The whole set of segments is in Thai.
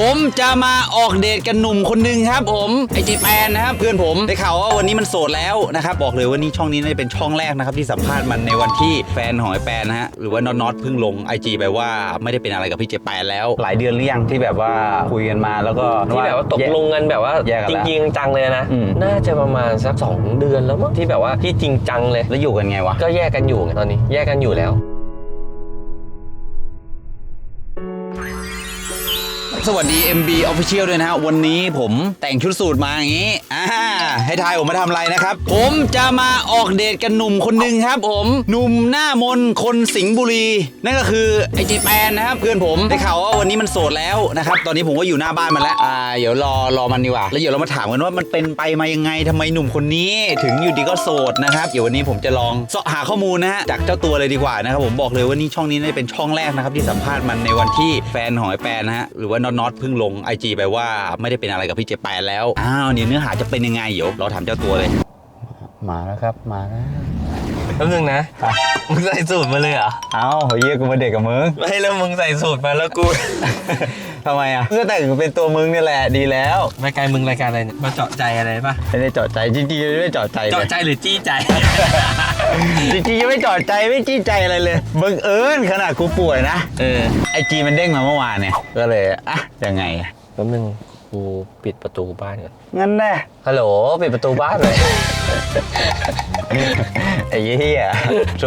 ผมจะมาออกเดทกับหนุ่มคนหนึงครับ ผมไอเจแปนนะครับเพื่อนผมได้ข่าวว่าวันนี้มันโสดแล้วนะครับบอกเลยว่านี่ช่องนี้น่าจะเป็นช่องแรกนะครับที่สัมภาษณ์มันในวันที่แฟนของไอแปนนะฮะหรือว่าน็อตน็อตเพิ่งลงไอจีไปว่าไม่ได้เป็นอะไรกับพี่เจแปนแล้ว หลายเดือนหรือยังที่แบบว่าคุยกันมาแล้วก็ที่แบบว่าตกลงกันแบบว่าแยกกันจแล้วริงๆจังเลยนะ อืม น่าจะประมาณสัก2เดือนแล้วมั้งที่แบบว่าที่จริงจังเลย แล้วอยู่กันไงวะก็แยกกันอยู่ไงตอนนี้ แยกกันอยู่แล้ว สวัสดี MB Official ด้วยนะฮะ วันนี้ผมแต่งชุดสูทมาอย่างนี้ อ่า ให้ทายผมมาทำอะไรนะครับ ผมจะมาออกเดทกับหนุ่มคนหนึงครับผมหนุ่มหน้ามนต์คนสิงห์บุรี นั่นก็คือไอเจแปนนะครับ เพื่อนผมได้ข่าวว่าวันนี้มันโสดแล้วนะครับ ตอนนี้ผมก็อยู่หน้าบ้านมันแล้ว อ่า เดี๋ยวรอรอมันดีกว่า แล้วเดี๋ยวเรามาถามกันว่ามันเป็นไปมายังไงทำไมหนุ่มคนนี้ ถึงอยู่ดีก็โสดนะครับเดี๋ยววันนี้ผมจะลองเสาะหาข้อมูลนะฮะจากเจ้าตัวเลยดีกว่านะครับผมบอกเลยว่านี่ช่องนี้น่าจะเป็นช่องแรกนะครับที่สัมภาษณ์มันในวันที่แฟนของไอแปนนะฮะหรือว่าน็อตน็อตเพิ่งลงไอจีไปว่าไม่ได้เป็นอะไรกับพี่เจแปนแล้ว อ้าวเนี่ยเนื้อหาจะเป็นยังไงเดี๋ยวเราถามเจ้าตัวเลย มาแล้วครับ มาแล้ว แป๊บนึงนะมึงใส่สูตรมาเลยเหรอ เอ้าเฮียกูมาเด็กกับมึง ไม่แล้วมึงใส่สูตรมาแล้วกู ทำไมอะก็แต่งเป็นตัวมึงนี่แหละดีแล้วรายการมึงรายการอะไรเนี่ยมาเจาะใจอะไรปะไม่ได้เจาะใจจริงๆไม่ได้เจาะใจเลเจาะยใจหรือจี้ใจ จริงๆยังไม่เจาะใจไม่จี้ใจอะไรเลยบังเอิญขนาดกูป่วยนะเออไอจีมันเด้งมาเมื่อวานเนี่ยก็เลยอะยังไงอะแป๊บนึงกู ปิดประตูบ้านก่อนงั้นแน่ฮัลโหลปิดประตูบ้านเลย ไอ้เหี้ยโถ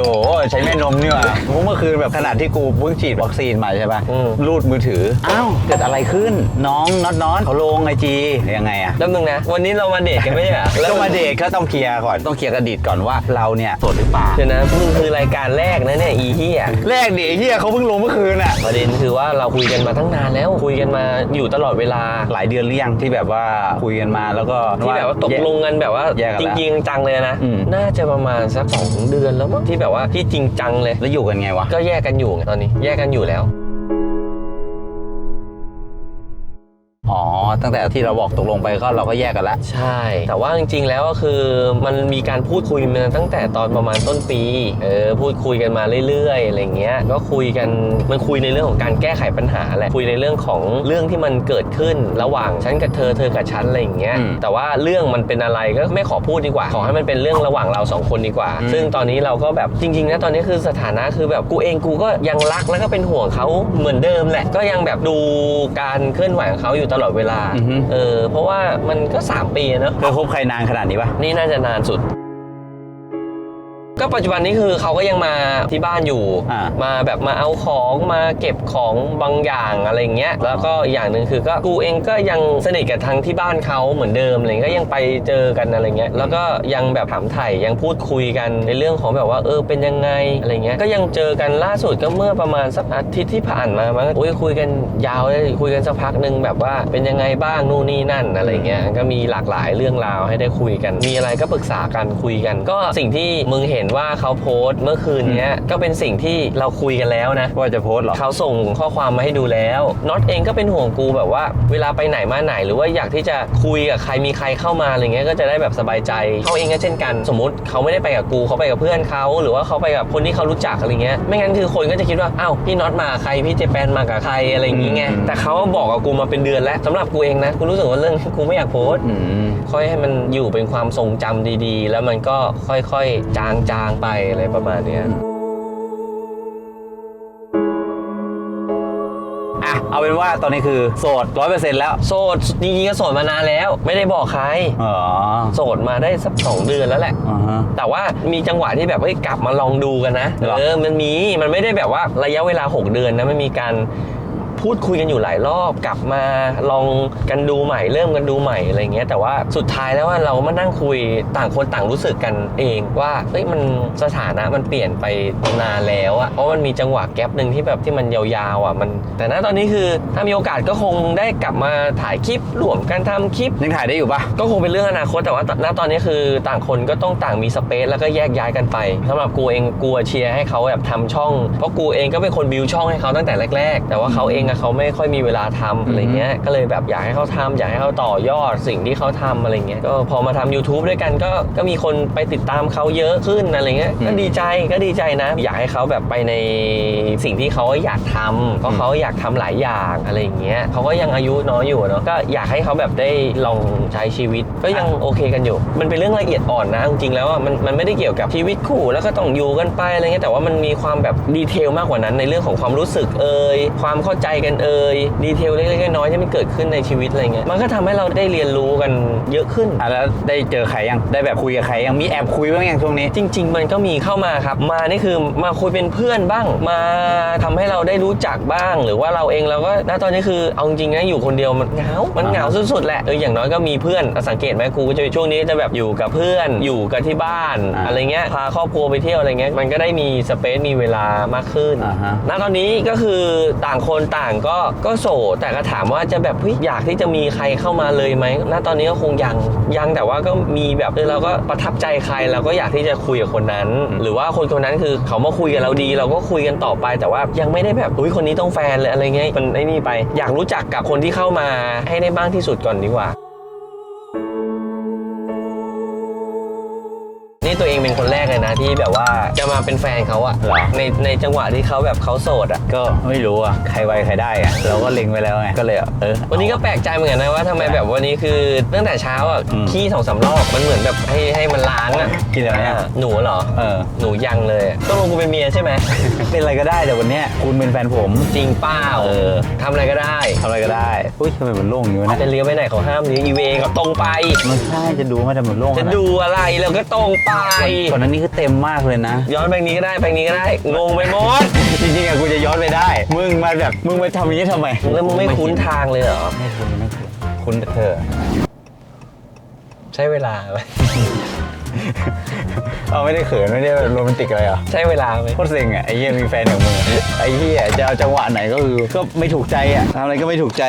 ใช้แม่นมนี่หว่าเมื่อคืนแบบขนาดที่กูเพิ่งฉีดวัคซีนมาใช่ป่ะอืม รูดมือถือ อ้าว เกิดอะไรขึ้น น้องน็อตน็อตเขาลงไอจียังไงอะแป๊บนึงนะ วันนี้เรามาเดทกันไม่ใช่เหรอแล้วต้องมาเดทก็ต้องเคลียร์ก่อนต้องเคลียร์กระดิดก่อนว่าเราเนี่ยโสดหรือเปล่าเดี๋ยวนะมึงคือรายการแรกนะเนี่ยอีเฮียแรกดิไอ้เหี้ยเขาเพิ่งลงเมื่อคืนอะประเด็นคือว่าเราคุยกันมาตั้งนานแล้ว คุยกันมาอยู่ตลอดเวลา หลายเดือนหรือยังที่แบบว่าคุยกันมาแล้วก็ที่แบบว่าตกลงกันแบบว่าแยกกันจแล้วริงๆจังเลยนะ อืม น่าจะประมาณสักสองเดือนแล้วมั้งที่แบบว่าที่จริงจังเลย แล้วอยู่กันไงวะ ก็แยกกันอยู่ไงตอนนี้ แยกกันอยู่แล้ว อ๋อ ตั้งแต่ที่เราบอกตกลงไปก็เราก็แยกกันแล้วใช่ แต่ว่าจริงๆ แล้วก็คือมันมีการพูดคุยมาตั้งแต่ตอนประมาณต้นปี เออ พูดคุยกันมาเรื่อยๆ อะไรเงี้ย ก็คุยกัน มันคุยในเรื่องของการแก้ไขปัญหาแหละ คุยในเรื่องของเรื่องที่มันเกิดขึ้นระหว่างฉันกับเธอ เธอกับฉันอะไรอย่างเงี้ย อืมแต่ว่าเรื่องมันเป็นอะไรก็ไม่ขอพูดดีกว่า ขอให้มันเป็นเรื่องระหว่างเราสองคนดีกว่า อืม ซึ่งตอนนี้เราก็แบบจริงๆ นะตอนนี้คือสถานะคือแบบกูเองกูก็ยังรักแล้วก็เป็นห่วงเขาเหมือนเดิมแหละ ก็ยังแบบดูการเคลื่อนไหวของเขาอยู่ตลอดเวลา อือฮึ เออ เพราะว่ามันก็ 3 ปีอะเนอะเคยคบใครนานขนาดนี้ปะนี่น่าจะนานสุด ก็ปัจจุบันนี้คือเขาก็ยังมาที่บ้านอยู่ อ่า มาแบบมาเอาของมาเก็บของบางอย่างอะไรเงี้ย แล้วก็อีกอย่างหนึ่งคือก็กูเองก็ยังสนิทกับทางที่บ้านเขาเหมือนเดิมอะไรเงี้ยก็ยังไปเจอกันอะไรเงี้ย แล้วก็ยังแบบถามไถ่ยังพูดคุยกันในเรื่องของแบบว่าเออเป็นยังไงอะไรเงี้ย ก็ยังเจอกันล่าสุดก็เมื่อประมาณสักอาทิตย์ที่ผ่านมามั้งโอ้ยคุยกันยาวเลยคุยกันสักพักหนึ่งแบบว่าเป็นยังไงบ้างนู่นนี่นั่นอะไรเงี้ย ก็มีหลากหลายเรื่องราวให้ได้คุยกัน มีอะไรก็ปรึกษากันคุยกัน ก็สิ่งที่มึงเห็นว่าเขาโพสต์เมื่อคืนเนี้ยก็เป็นสิ่งที่เราคุยกันแล้วนะ ว่าจะโพสต์เหรอเขาส่งข้อความมาให้ดูแล้วน็อตเองก็เป็นห่วงกูแบบว่า เวลาไปไหนมาไหน หรือว่าอยากที่จะคุยกับใครมีใครเข้ามาอะไรเงี้ยก็จะได้แบบสบายใจเขาเองก็เช่นกัน สมมติเขาไม่ได้ไปกับกูเขาไปกับเพื่อนเขาหรือว่าเขาไปกับคนที่เขารู้จักอะไรเงี้ยไม่งั้นคือคนก็จะคิดว่าอ้าวพี่น็อตมากับใครพี่เจแปนมากับใครอะไรอย่างงี้ไงอืมแต่เขาบอกกับกูมาเป็นเดือนแล้วสำหรับกูเองนะกูรู้สึกว่าเรื่องที่กูไม่อยากโพสต์อืมค่อยให้มันอยู่เป็นความทรงจำดีๆ แล้วมันก็ค่อยๆ จางๆไปอะไรประมาณเนี้ยอะเอาเป็นว่าตอนนี้คือโสดร้อยเปอร์เซ็นต์แล้ว โสดจริงๆก็โสดมานานแล้ว ไม่ได้บอกใคร อ๋อโสดมาได้สักสองเดือนแล้วแหละ อ่าฮะ แต่ว่ามีจังหวะที่แบบเฮ้ยกลับมาลองดูกันนะ เหรอ เออ มันมี มันไม่ได้แบบว่าระยะเวลา 6 เดือนนะ มันมีการ พูดคุยกันอยู่หลายรอบกลับมาลองกันดูใหม่ เริ่มกันดูใหม่อะไรเงี้ยแต่ว่าสุดท้ายแล้วว่าเรามานั่งคุยต่างคนต่างรู้สึกกันเองว่าเฮ้ยมันสถานะมันเปลี่ยนไปนานแล้วอะเพราะมันมีจังหวะแกลบหนึ่งที่แบบที่มันยาวๆอะมัน แต่ณตอนนี้คือถ้ามีโอกาสก็คงได้กลับมาถ่ายคลิปร่วมกันทำคลิป ยังถ่ายได้อยู่ปะก็คงเป็นเรื่องอนาคตแต่ว่าณตอนนี้คือต่างคนก็ต้องต่างมีสเปซแล้วก็แยกย้ายกันไปสำหรับกูเองกูเชียร์ให้เขาแบบทำช่อง เพราะกูเองก็เป็นคนบิวช่องให้เขาตั้งแต่แรก ๆ แต่ว่าเขาเองอะเขาไม่ค่อยมีเวลาทำอะไรเงี้ยก็เลยแบบอยากให้เขาทำอยากให้เขาต่อยอดสิ่งที่เขาทำอะไรเงี้ยก็พอมาทำ YouTube ด้วยกันก็ก็มีคนไปติดตามเขาเยอะขึ้นอะไรเงี้ยก็ดีใจก็ดีใจนะ อยากให้เขาแบบไปในสิ่งที่เขาอยากทำเพราะเขาอยากทำหลายอย่างอะไรอย่างเงี้ยเขาก็ยังอายุน้อยอยู่เนาะก็อยากให้เขาแบบได้ลองใช้ชีวิต ก็ยังโอเคกันอยู่ มันเป็นเรื่องละเอียดอ่อนนะจริงๆแล้วอะมันมันไม่ได้เกี่ยวกับชีวิตคู่ แล้วก็ต้องอยู่กันไปอะไรเงี้ยแต่ว่ามันมีความแบบดีเทลมากกว่านั้นในเรื่องของความรู้สึกเอ่ยความเข้าใจกันเอ่ยดีเทลเล็กๆน้อยๆที่มันเกิดขึ้นในชีวิตอะไรเงี้ยมันก็ทำให้เราได้เรียนรู้กันเยอะขึ้นอะแล้วได้เจอใครยังได้แบบคุยกับใครยังมีแอบคุยบ้างยังช่วงนี้ จริง ๆ มันก็มีเข้ามาครับ มานี่คือมาคุยเป็นเพื่อนบ้าง มาทำให้เราได้รู้จักบ้าง หรือว่าเราเองเราก็ณตอนนี้คือเอาจริงๆนะอยู่คนเดียวมันเหงา มันเหงาสุดๆแหละเอออย่างน้อยก็มีเพื่อนสังเกตไหมครูก็จะช่วงนี้จะแบบอยู่กับเพื่อนอยู่กันที่บ้านอ่าอะไรเงี้ยพาครอบครัวไปเที่ยวอะไรเงี้ยมันก็ได้มีสเปซมีเวลามากขึ้นอ่าฮะณตอนนี้ก็คือต่างคนต่างก็ก็โสดแต่ก็ถามว่าจะแบบเฮ้ยอยากที่จะมีใครเข้ามาเลยไหมณตอนนี้ก็คงยังยังแต่ว่าก็มีแบบเออเราก็ประทับใจใครเราก็อยากที่จะคุยกับคนนั้น หรือว่าคนคนนั้นคือเขามาคุยกับเราดี เราก็คุยกันต่อไป แต่ว่ายังไม่ได้แบบอุ้ยคนนี้ต้องแฟนเลยอะไรเงี้ยมันไอ้นี่ไป อยากรู้จักกับคนที่เข้ามาให้ได้มากที่สุดก่อนดีกว่า ตัวเองเป็นคนแรกเลยนะที่แบบว่าจะมาเป็นแฟนเขาอะเหรอ ในในจังหวะที่เขาแบบเขาโสดอะก็ไม่รู้อะ ใครไวใครได้อะ เราก็เล็งไปแล้วไง ก็เลยอะเออ วันนี้ก็แปลกใจเหมือนกันนะว่าทำไมแบบวันนี้คือตั้งแต่เช้าอะอืม ขี้สองสามรอบมันเหมือนแบบให้ให้มันล้างอะกินอะไรเนี่ยอ่าหนูเหรอ เออ หนูยังเลยอะต้องลงกูเป็นเมียใช่ไหม เป็นอะไรก็ได้แต่วันเนี้ยคุณเป็นแฟนผม จริงเป้าเออ ทำอะไรก็ได้ทำอะไรก็ได้ อุ้ยทำไมมันโล่งอย่างนี้วะจะเนี่ยเลี้ยวไปไหนเขาห้ามเลี้ยวอีเวก็ตรงไป มันใช่จะดูไหมแต่มันโล่งจะขนาดูอะไรเราก็ตรงไปก่อนหนั้นนี่คือเต็มมากเลยนะ ย้อนไปนี้ก็ได้ไปนี้ก็ได้ งงไปหมด จริงๆอะกูจะย้อนไปได้ มึงมาแบบมึงมาทำอย่างนี้ทำไมแล้วมึงไม่คุ้นทางเลยเหรอ ไม่คุ้นไม่คุ้นคุ้นแต่เธอ ใช้เวลาไหมเอาไม่ได้เขินไม่ได้โรแมนติกอะไรเหรอใช้เวลาไหมโคตรเซ็งอะไอ้เหี้ยมีแฟนอย่างมึงอะไอ้เหี้ยจะเอาจังหวะไหนก็คือก็ไม่ถูกใจอะทำอะไรก็ไม่ถูกใจ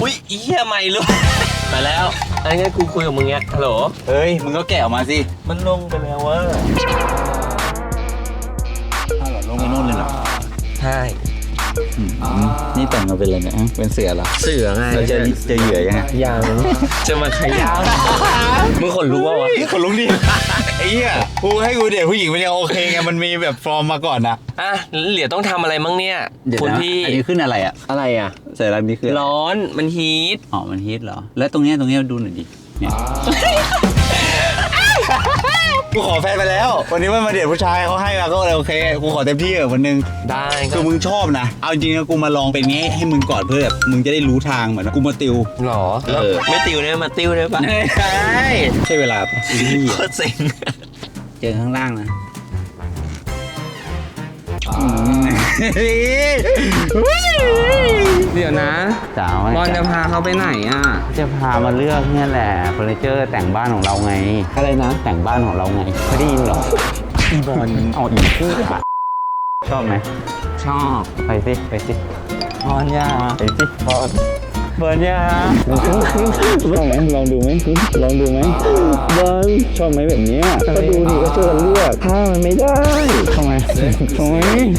อุ้ยอีเหี้ยใหม่เลย ไปแล้วอันนี้กูคุยกับมึงเนี้ยฮัลโหล เฮ้ย มึงก็แกะออกมาสิ มันลงไปแล้วว่าเอาเหรอลงไปนู่นเลยเหรอใช่อืมนี่แต่งมาเป็นอะไรเนี่ยฮะเป็นเสือเหรอ เสือไงเราจะจะเหยื่อยังไงยังจะมาขย้าวมึงขนรู้ว่าวะ คนลุกดิไอ้ เหี้ยกูให้กูเดทผู้หญิงมันยังโอเคไงมันมีแบบฟอร์มมาก่อนนะอะเหลียวต้องทำอะไรมั่งเนี่ยเดี๋ยวคุณนะพี่อันนี้ขึ้นอะไรอะอะไรอะเสืออะไรนี้คืออะไรร้อนมันฮีทอ๋อมันฮิตเหรอ แล้วตรงเนี้ยตรงเนี้ยดูหน่อยดิเนี่ยกูขอแฟนไปแล้ว วันนี้มันมาเดทผู้ชายเขาให้มาก็เลยโอเคกูขอเต็มที่เออวันหนึง ได้คือมึงชอบนะ เอาจริงนะกูมาลองเป็นงี้ให้มึงก่อนเพื่อแบบมึงจะได้รู้ทางเหมือนกูมาติว หรอแล้วเออ ไม่ติวเนี่ยมาติวได้ปะใช่ใช่เวลาปะอีนี่โคตรเซ็ง เจอข้างล่างนะอืมเดี๋ยวนะสาวบอลจะพาเขาไปไหนอะ จะพามาเลือกเนี่ยแหละเฟอร์นิเจอร์แต่งบ้านของเราไงอะไรนะแต่งบ้านของเราไงเคยได้ยินเหรออีบอลเอาอีกพูดอะชอบไหมชอบไปสิไปสิบอลยาไปสิบอล บอลยาลองไหมลองดูไหมลองดูไหมบอลชอบไหมแบบเนี้ยก็ดูดิก็ช่วยกันเลือกถ้ามันไม่ได้ทำไมทำไม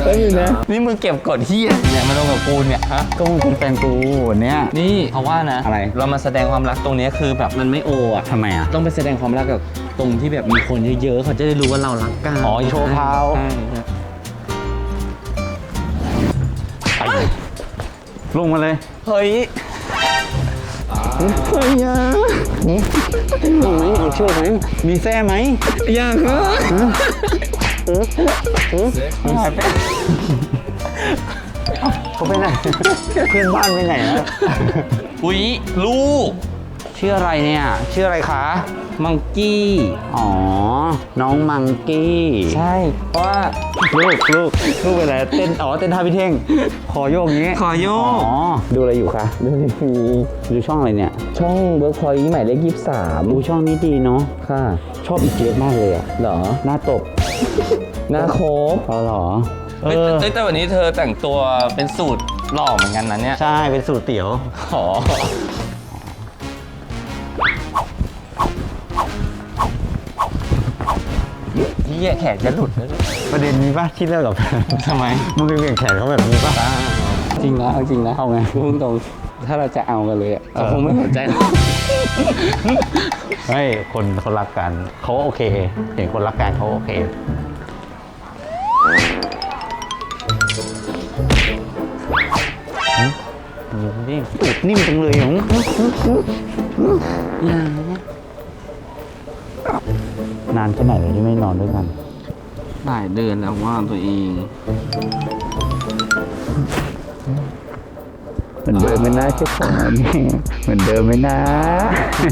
ได้อยู่นะนี่มึงเก็บกดที่เนี่ยมาลงกับกูเนี่ยฮะก็มึงเป็นแฟนกูวันเนี้ยนี่เขาว่านะอะไรเรามาแสดงความรักตรงเนี้ยคือแบบมันไม่โออะทำไมอะต้องไปแสดงความรักกับตรงที่แบบมีคนเยอะๆเขาจะได้รู้ว่าเรารักกันอ๋อโชว์พาวใช่ใช่ลงมาเลย เฮ้ย เฮ้ยยาเอาไหมเอาเชือกไหมมีแส้ไหมอยากเหรอหายไปเขาไปไหนเพื่อนบ้านไปไหนนะอุ๊ยลูก ชื่ออะไรเนี่ย ชื่ออะไรคะ มังกี้ อ๋อ น้องมังกี้ ใช่ เพราะว่าลูกลูกลูกเป็นอะไรเต้นอ๋อเต้นท่าพิเท่งขอโยกอย่างงี้ขอโยอ๋กอดูอะไรอยู่คะดูดูช่องอะไรเนี่ย ช่องเบิร์กพอยต์หมายเลขยี่สิบสามดูช่องนี้ดีเนาะค่ะ ชอบอีเจี๊ยบมากเลยอะเหรอ หน้าตก หน้าโคบเอาเหรอเอเอ้ยอแต่แต่วันนี้เธอแต่งตัวเป็นสูตรหล่อเหมือนกันนะเนี่ย ใช่ เป็นสูตรเตี๋ยว ขอ เหี้ยแขนจะหลุดแล้วประเด็นนี้ป่ะที่เลิกกับแฟนทำไมมึงไปเบี่ยงแขนเขาแบบนี้ป่ะจริงนะเอาจริงนะเอาไงพูดตรงถ้าเราจะเอากันเลยอะเออเราคงไม่สนใจหรอกเฮ้ยคนคนรักกันเขาโอเคเห็นคนรักกันเขาโอเคนี่ตูดนิ่มจังเลยของ นานแค่ไหนเลยที่ไม่นอนด้วยกัน หลายเดือนแล้วว่าตัวเองเหมือนเดิมไหมนะเจ้าของอันนี้เหมือนเดิมไหมนะ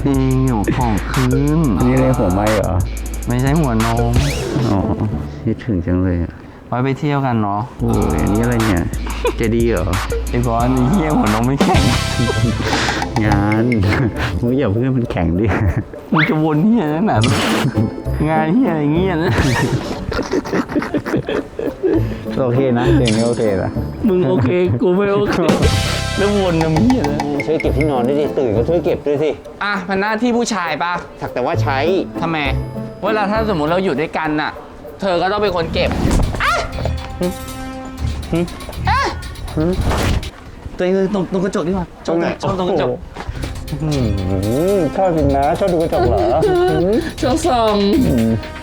เองหัวของคืนอันนี้เลยหัวไม่เหรอไม่ใช่หัวนมอ๋อคิดถึงจังเลยอะไว้ไปเที่ยวกันเนาะโอ้ยอันนี้อะไรเนี่ยเจดีย์เหรอไอ้บอลไอ้เหี้ยหัวนมไม่แข็ง งานมึงอย่าเพื่อนมันแข่งดิมึงจะวนเหี้ยนั่นน่ะงานเหี้ยอะไรเงี้ยนะโอเคนะเพลงนี้โอเคนะมึงโอเคกูไม่โอเคแล้ววนน้ำเหี้ยนะช่วยเก็บที่นอนด้วยดิตื่นก็ช่วยเก็บด้วยสิอะมันหน้าที่ผู้ชายปะสักแต่ว่าใช้ทำไมเวลาถ้าสมมติเราอยู่ด้วยกันน่ะ เธอก็ต้องเป็นคนเก็บอะอะ ตัวเองตรงตรงกระจกดีกว่าตรงตรงตรงกระจกชอบจริงนะชอบดูกระจกเหรอชอบส่อง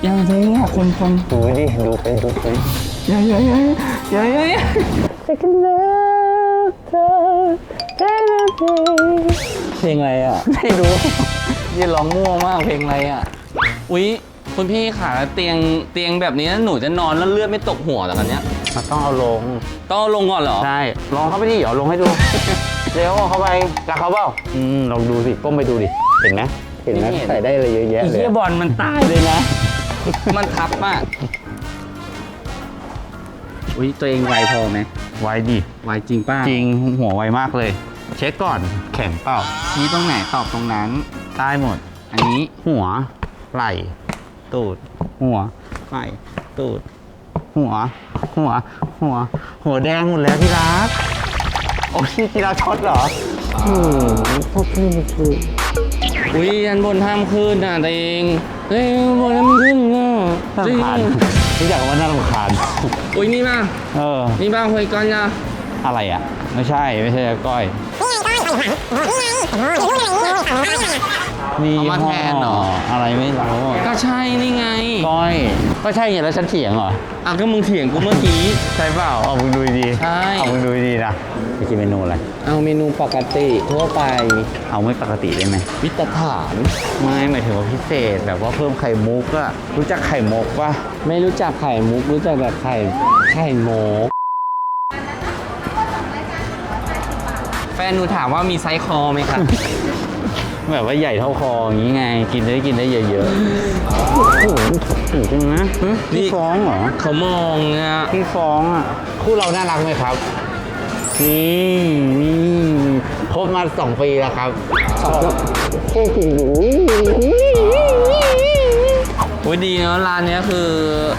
ยังไงอะคนคนดูดิดูไปดูไปอย่าอย่าอย่าอย่าอย่าอย่าเพลงอะไรอะ ไม่รู้ยี่ร้องมั่วมากเพลงอะไรอะ อุ๊ย คุณพี่ขาเตียงเตียงแบบนี้หนูจะนอนแล้วเลือดไม่ตกหัวเหรอกันเนี้ยมันต้องเอาลง ต้องเอาลงก่อนเหรอ ใช่ ลองเข้าไปดิเดี๋ยวลงให้ดู เร็วเอาเข้าไปรักเขาเปล่าอืมลองดูสิก้มไปดูดิ เห็นไหมเห็นไหมไม่เห็น ใส่ได้อะไรเยอะแยะไอ้เลยเหี้ยอะบอลมันตายเลยนะ มันทับมาก อุ๊ยตัวเองไวพอไหมไว้ดิไวจริงป้าจริงหัวไวมากเลย เช็คก่อนแข็งเปล่าชี้ตรงไหนตอบตรงนั้น ได้หมด อันนี้หัวไหล่ ตูด หัวไหล่ตูด หัว หัว หัว หัวแดงหมดแล้วที่รัก โอ้ยที่รักช็อตเหรออืมพวกนี้มันคืออุ๊ยอันบนห้ามขึ้นนะตัวเองเฮ้ยอันบนห้ามขึ้นอะน่ารำคาญรู้จักว่าน่ารำคาญอุ๊ยนี่ป่ะเออ นี่บ้างเฮยก้อนนะอะไรอะ ไม่ใช่ไม่ใช่ก้อย นี่เอามาแทนเหรอ อะไรไม่รู้ก็ใช่นี่ไงก้อย ก็ใช่ไงแล้วฉันเถียงเหรออะก็มึงเถียงกูเมื่อกี้ ใช่เปล่า เอามึงดูดีๆใช่ เอามึงดูดีๆนะไปกินเมนูอะไร เอาเมนูปกติทั่วไปเอาไม่ปกติได้ไหมวิตรฐานไม่หมายถึงว่าพิเศษแบบว่าเพิ่มไข่มุกอะรู้จักไข่มุกปะไม่รู้จักไข่มุกรู้จักแต่ไข่ไข่โมก แฟนหนูถามว่ามีไซส์คอไหมคะแบบว่าใหญ่เท่าคออย่างนี้ไง กินได้กินได้เยอะๆ โอ้โหถูกจังนะหึนี่ พี่ฟ้องเหรอเขามองเนี่ยพี่ฟ้องอะ คู่เราน่ารักไหมครับ นี่นี่คบมาสองปีแล้วครับสองโอ้โหโอ้ยดีเนาะร้านเนี้ยคือ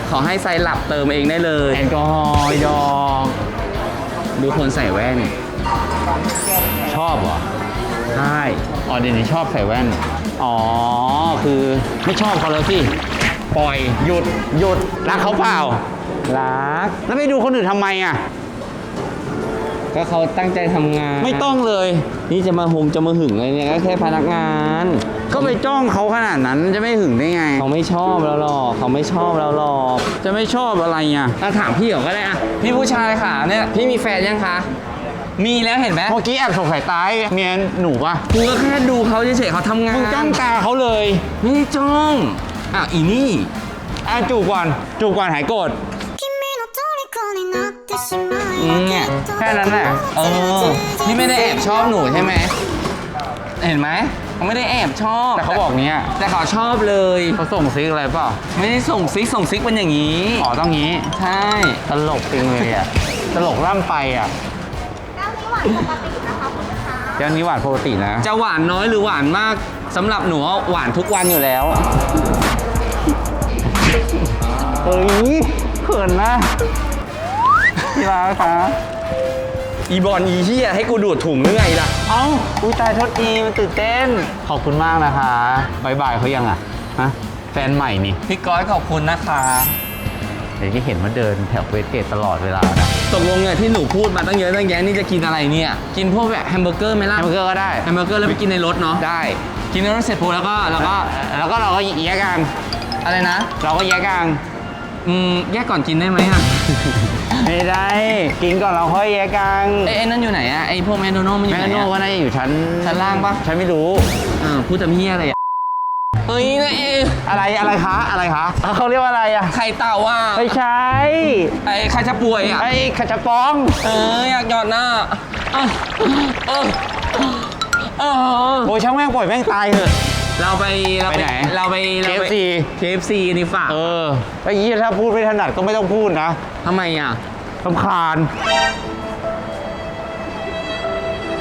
ขอให้ไซส์หลับเติมเองได้เลย แอลกอฮอล์ดองดูคนใส่แว่น ชอบเหรอ ใช่อ๋อเดี๋ยวนี้ชอบใส่แว่น อ๋อ คือไม่ชอบเขาแล้วสิ ปล่อยหยุดหยุดรักเขาเปล่า รัก แล้วไปดูคนอื่นทำไมอะ ก็เขาตั้งใจทำงานไม่ต้องเลย นี่จะมาหงจะมาหึงอะไรเนี่ยก็แค่พนักงานก็ไปจ้องเขาขนาดนั้นจะไม่หึงได้ไง เขาไม่ชอบเราหรอกเขาไม่ชอบเราหรอกจะไม่ชอบอะไรอะถ้าถามพี่เหรอก็ได้อะพี่ผู้ชายค่ะเนี่ย พี่มีแฟนยังคะ มีแล้วเห็นไหมเมื่อกี้แอบสงสัยตายเมียหนูปะกูก็แค่ดูเขาเฉยๆเขาทำงานมึงจ้องตาเขาเลยไม่ได้จ้องอะอีนี่อะจูบก่อนจูบก่อนหายโกรธเนี่ยแค่นั้นแหละเออที่ไม่ได้แอบชอบหนูใช่ไหมเห็นไหมเขาไม่ได้แอบชอบแต่เขาบอกเนี้ยแต่เขาชอบเลยเขาส่งซิกอะไรเปล่าไม่ได้ส่งซิกส่งซิกเป็นอย่างนี้อ๋อต้องงี้ใช่ตลกจริงเลยอะตลกร่ำไปอะ แก้วนี้หวานปกตินะ จะหวานน้อยหรือหวานมากสำหรับหนูอะหวานทุกวันอยู่แล้วเฮ้ยเขินนะที่รักคะอีบอลอีเฮียให้กูดูดถุงหรือไงล่ะ เอ้าอุ้ยตายโทษทีมันตื่นเต้น ขอบคุณมากนะคะบายบายเขายังอะฮะแฟนใหม่นี่พี่ก้อยขอบคุณนะคะ เดี๋ยวจะเห็นว่าเดินแถวเวสเกตตลอดเวลานะ ตกลงเนี่ยที่หนูพูดมาตั้งเยอะตั้งแยะนี่จะกินอะไรเนี่ย กินพวกแบบแฮมเบอร์เกอร์ไหมล่ะแฮมเบอร์เกอร์ก็ได้แฮมเบอร์เกอร์แล้วไปกินในรถเนาะได้กินในรถเสร็จปุ๊บแล้วก็แล้วก็แล้วก็เราก็แยกกันอะไรนะ เราก็แยกกันอืมแยกก่อนกินได้ไหมอะไม่ได้ กินก่อนเราค่อยแยกกันไอ้ไอ้นั่นอยู่ไหนอะไอ้พวกแมคโดนัลด์มันอยู่แมไหคนโน่อะว่าน่าจะอยู่ชั้นชั้นล่างปะฉันไม่รู้อ่าพูดจำเฮียอะไรอะเฮ้ยนะเออะไรอะไรคะอะไรคะเขาเรียกว่าอะไรอะไข่เต่าอะไม่ใช่ไอ้ใครจะป่วยอะไอ้ขจปอง เอออยากหยอดหน้าเออเออเออโอ้ยช่างแม่งปล่อยแม่งตายเถอะ เราไปเราไปไหนเราไปเราไป KFC KFC นี่ฝากเออไอ้ยี่ถ้าพูดไม่ถนัดก็ไม่ต้องพูดนะทำไมอะสำคาญ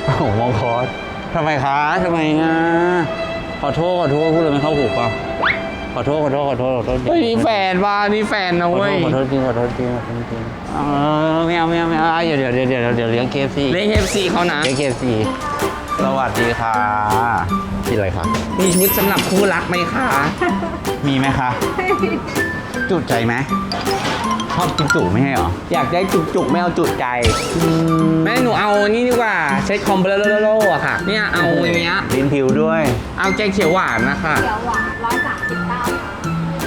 โอ้โหมองคอสทำไมคะทำไมอะ ขอโทษขอโทษพูดเลยไม่เข้าหูป่ะขอโทษขอโทษขอโทษขอโทษเฮ้ยนี่แฟนว่านี่แฟนนะขอโทเว้ษยขอโทษจริงขอโทษจริงขอโทษจริงเออไม่เอาไม่เอาไม่เอาเดี๋ยวเดี๋ยวเดี๋ยวเดี๋ยวเดี๋ยวเลี้ยงเคฟซีเล่น KFC เขานะ เลี้ยงเคฟซีสวัสดีค่ะกินอะไรคะมีชุดสำหรับคู่รักไหมคะ มีไหมคะจุใจไหมชอบกินจุไม่ใช่เหรออยากได้จุกๆไม่เอาจุดใจ แม่หนูเอานี่ดีกว่า เซ็ตคอมเบลโลอะค่ะ เนี่ยเอาอย่างเงี้ย ลิ้นผิวด้วย เอาแกงเขียวหวานนะคะเขียวหวานร้อยสามสิบเก้าค่ะ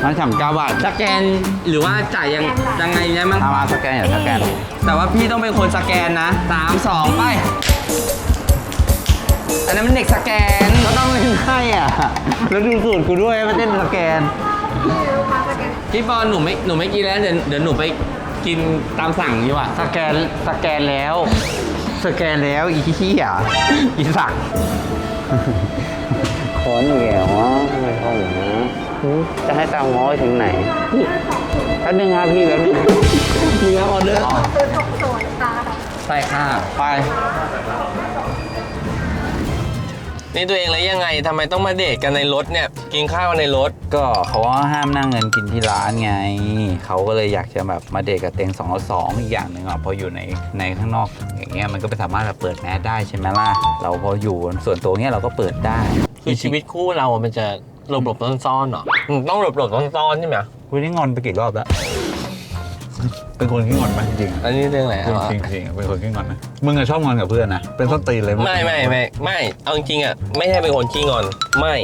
ร้านฉ่ำเก้าบาทสแกนหรือว่าจ่ายยังยังไงได้มั้งเอามาสแกนอย่าสแกน แต่ว่าพี่ต้องเป็นคนสแกนนะสามสองไป อันนั้นมันเด็กสแกนก็ต้องเล่นให้อะ แล้วดูสูตรกูด้วยมันเต้นสแกนพี่บอลหนูไม่หนูไม่กินแล้วเดี๋ยวเดี๋ยวหนูไปกินตามสั่งดีกว่าสแกนสแกนแล้ว สแกนแล้วอีขี้อะอีสักขอหนึ่งแก้วอะทำไมเขาอย่างนี้จะให้ตามง้อไปถึงไหนแป๊บนึงครับพี่แป๊บนึงมีออเดอร์คือถกสวยค่ะ ไปค่ะไป นี่ตัวเองแล้วยังไงทำไมต้องมาเดทกันในรถเนี่ย กินข้าวในรถ ก็เขาว่าห้ามนั่งเงินกินที่ร้านไง เขาก็เลยอยากจะแบบมาเดทกับเต็งสองสองอีกอย่างหนึ่งอะพออยู่ในในข้างนอกอย่างเงี้ยมันก็ไม่สามารถแบบเปิดแมสได้ใช่ไหมล่ะเราพออยู่ส่วนตัวเงี้ยเราก็เปิดได้คือชีวิตคู่เรามันจะหลบหลบๆซ่อนๆเหรออืมต้องหลบหลบๆซ่อนๆใช่ไหมคุณนี่งอนไปกี่รอบแล้ว เป็นคนขี้งอนไหมจริงอันนี้เรื่องอะไรจริงอะจริงจริงเป็นคนขี้งอนไหมมึงอะชอบงอนกับเพื่อนนะเป็นส้นตีนเลยไม่ไม่ไม่ไม่เอาจริงๆอะไม่ใช่เป็นคนขี้งอน ไม่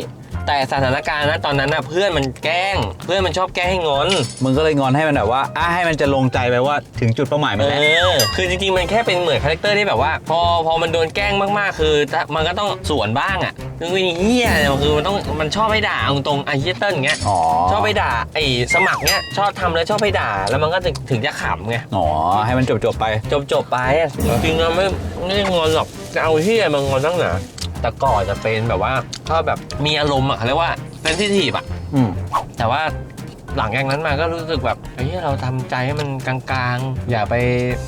แต่สถานการณ์นะตอนนั้นน่ะเพื่อนมันแกล้ง เพื่อนมันชอบแกล้งให้งอน มึงก็เลยงอนให้มันแบบว่าอะให้มันจะลงใจไปว่าถึงจุดเป้าหมายมันเอแล้วอคือจริงๆ มันแค่เป็นเหมือนคาแรคเตอร์ที่แบบว่า พอพอมันโดนแกล้งมากๆ คือมันก็ต้องสวนบ้างอะคือไอ้เฮียเนี่ยคือมันต้องมันชอบไปด่าเอาตรงๆไอ้เฮียเติ้ลอย่างเงี้ยอ๋อ ชอบไปด่าไอ้สมัครเนี้ยชอบทำแล้วชอบไปด่า แล้วมันก็ถึงถึงจะขำไงอ๋อ ให้มันจบจบๆไปจบจบๆไปอะจริงๆแล้วไม่ไม่ได้งอนหรอกจะเอาเฮียมางอนตั้งหนา แต่ก่อนจะเป็นแบบว่าชอบแบบมีอารมณ์อะเขาเรียกว่าเป็นที่ถีบอะอืมแต่ว่าหลังจากนั้นมาก็รู้สึกแบบเฮ้ยเราทำใจให้มันกลางๆ อย่าไป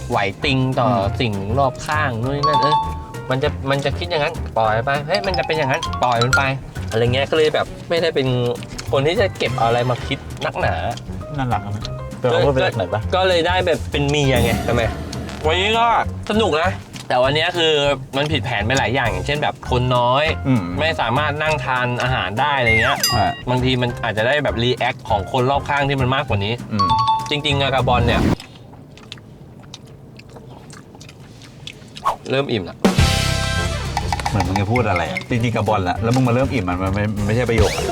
ไหวติงต่อสิ่งรอบข้างนู่นนนั่นเออมันจะมันจะคิดอย่างนั้นปล่อยไปเฮ้ยมันจะเป็นอย่างนั้นปล่อยมันไปอะไรเงี้ยก็เลยแบบไม่ได้เป็นคนที่จะเก็บอะไรมาคิดนักหนานั่นหลักนะเดี๋ยวเราพูดไปจากไหนปะก็เลยได้แบบเป็นเมียไงทำไมวันนี้ก็สนุกนะ แต่วันนี้คือมันผิดแผนไปหลายอย่างอย่างเช่นแบบคนน้อย อืม ไม่สามารถนั่งทานอาหารได้อะไรเงี้ยอ่า บางทีมันอาจจะได้แบบรีแอคของคนรอบข้างที่มันมากกว่านี้ อืมจริงๆอะกาบอลเนี่ย เริ่มอิ่มละเหมือนมึงจะพูดอะไรอะจริงๆกับบอลละแล้วมึงมาเริ่มอิ่มมันมันไม่มันไม่ใช่ประโยคอะ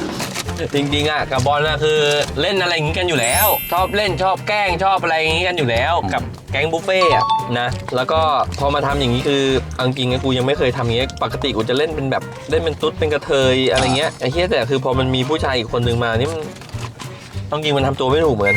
จริงๆอะกาบอลน่ะคือเล่นอะไรอย่างงี้กันอยู่แล้ว ชอบเล่นชอบแกล้งชอบอะไรอย่างงี้กันอยู่แล้ว กับแก๊งบุฟเฟ่อะนะแล้วก็พอมาทำอย่างนี้คือเอาจริงๆอะกูยังไม่เคยทำอย่างงี้ปกติกูจะเล่นเป็นแบบเล่นเป็นตุ๊ดเป็นกระเทยอะไรเงี้ยไอ้เหี้ยแต่คือพอมันมีผู้ชายอีกคนนึงมานี่มันต้องจริงมันทำตัวไม่ถูกเหมือน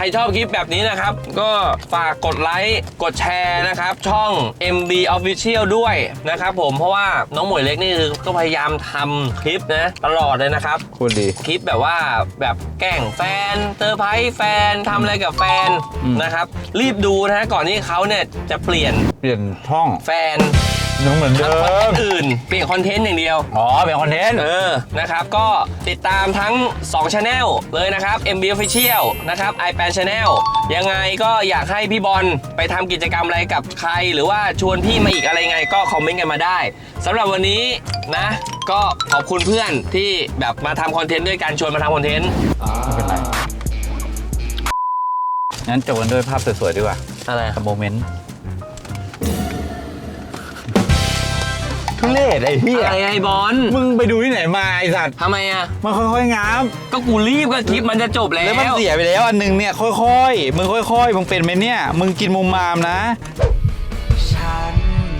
ใครชอบคลิปแบบนี้นะครับ ก็ฝากกดไลค์กดแชร์นะครับ ช่อง MB Official ด้วยนะครับผมเพราะว่าน้องหมวยเล็กนี่คือก็พยายามทำคลิปนะ ตลอดเลยนะครับพูดดี คลิปแบบว่าแบบแกล้งแฟนเซอร์ไพรส์แฟนทำอะไรกับแฟนอืม นะครับ รีบดูนะฮะก่อนที่เขาเนี่ยจะเปลี่ยนเปลี่ยนช่อง แฟน ยังเหมือนเดิทำคอนเทนม ต์อื่น เปลี่ยนคอนเทนต์อย่างเดียว อ๋อ เป็นคอนเทนต์ เออ นะครับ ก็ติดตามทั้ง 2 Channel เลยนะครับ MB Official นะครับ iPad Channel ยังไงก็อยากให้พี่บอลไปทำกิจกรรมอะไรกับใคร หรือว่าชวนพี่มาอีกอะไรไงก็คอมเมนต์กันมาได้สำหรับวันนี้นะ ก็ขอบคุณเพื่อนที่แบบมาทำคอนเทนต์ด้วยกันชวนมาทำคอนเทนต์ไม่เป็นไร งั้นจบกันด้วยภาพสวยๆดีกว่าอะไร กับโมเมนต์ ทุเรศไอ้เหี้ยอะไรไอ้บอลมึงไปดูที่ไหนมาไอ้สัตว์ทำไมอะมันค่อยๆงับก็กูรีบก็คลิปมันจะจบแล้วแล้วมันเสียไปแล้วอันหนึงเนี่ยค่อยๆมึงค่อยๆมึงเป็นไหมเนี่ย มึงกินมุมมามนะฉัน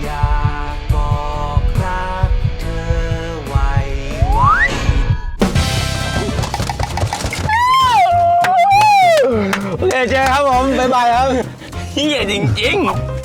อยากบอกรักเธอไวไวโอเคเจอครับผมบ๊ายบายครับเฮียจริงๆ